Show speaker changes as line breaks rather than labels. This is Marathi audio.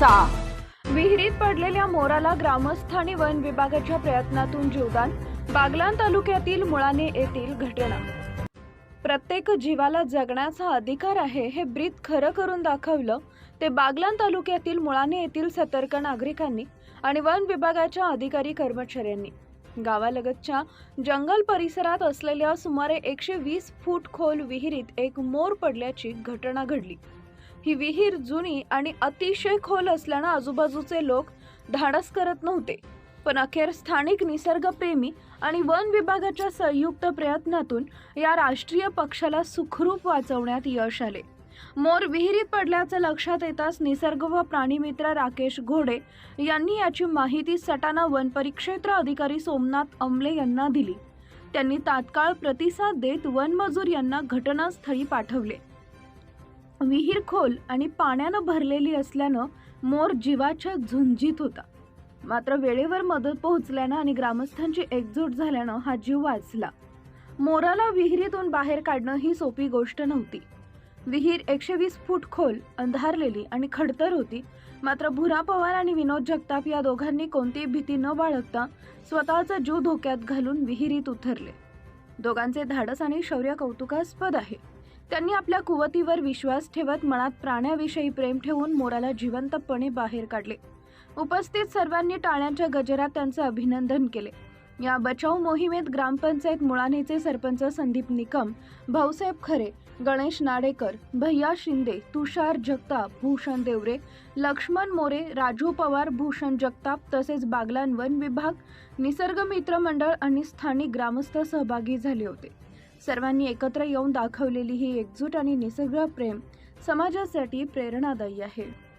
मोराचा विहिरीत पडलेल्या मोराला ग्रामस्थानी वन विभागाच्या प्रयत्नातून जीवदान बागलान तालुक्यातील मुळाने येथील घटना. प्रत्येक जीवाला जगण्याचा अधिकार आहे हे ब्रीद खरं करून दाखवलं ते बागलान तालुक्यातील मुळाने येथील सतर्क नागरिकांनी आणि वन विभागाच्या अधिकारी कर्मचाऱ्यांनी. गावालगतच्या जंगल परिसरात असलेल्या सुमारे एकशे वीस फूट खोल विहिरीत एक मोर पडल्याची घटना घडली. ही विहीर जुनी आणि अतिशय खोल असल्यानं आजूबाजूचे लोक धाडस करत नव्हते. पण अखेर स्थानिक निसर्गप्रेमी आणि वन विभागाच्या संयुक्त प्रयत्नातून या राष्ट्रीय पक्षाला सुखरूप वाचवण्यात यश आले. मोर विहिरीत पडल्याचं लक्षात येताच निसर्ग व प्राणीमित्र राकेश घोडे यांनी याची माहिती सटाणा वन परिक्षेत्र अधिकारी सोमनाथ अमले यांना दिली. त्यांनी तात्काळ प्रतिसाद देत वनमजूर यांना घटनास्थळी पाठवले. विहीर खोल आणि पाण्यानं भरलेली असल्यानं मोर जीवाच्या झुंजीत होता. मात्र वेळेवर मदत पोहोचल्यानं आणि ग्रामस्थांची एकजूट झाल्यानं हा जीव वाचला. मोराला विहिरीतून बाहेर काढणं ही सोपी गोष्ट नव्हती. विहीर एकशे वीस फूट खोल अंधारलेली आणि खडतर होती. मात्र भुरा पवार आणि विनोद जगताप या दोघांनी कोणतीही भीती न बाळगता स्वतःचा जीव धोक्यात घालून विहिरीत उतरले. दोघांचे धाडस आणि शौर्य कौतुकास्पद आहे. त्यांनी आपल्या कुवतीवर विश्वास ठेवत मनात प्राण्याविषयी प्रेम ठेवून मोराला जिवंतपणे बाहेर काढले. उपस्थित सर्वांनी टाळ्यांच्या गजरात त्यांचे अभिनंदन केले. या बचाव मोहिमेत ग्रामपंचायत मुळानेचे सरपंच संदीप निकम भाऊसाहेब खरे गणेश नाडेकर भैया शिंदे तुषार जगताप भूषण देवरे लक्ष्मण मोरे राजू पवार भूषण जगताप तसेच बागलान वन विभाग निसर्ग मित्र मंडळ आणि स्थानिक ग्रामस्थ सहभागी झाले होते. सर्वांनी एकत्र येऊन दाखवलेली ही एकजूट आणि निसर्गप्रेम समाजासाठी प्रेरणादायी आहे.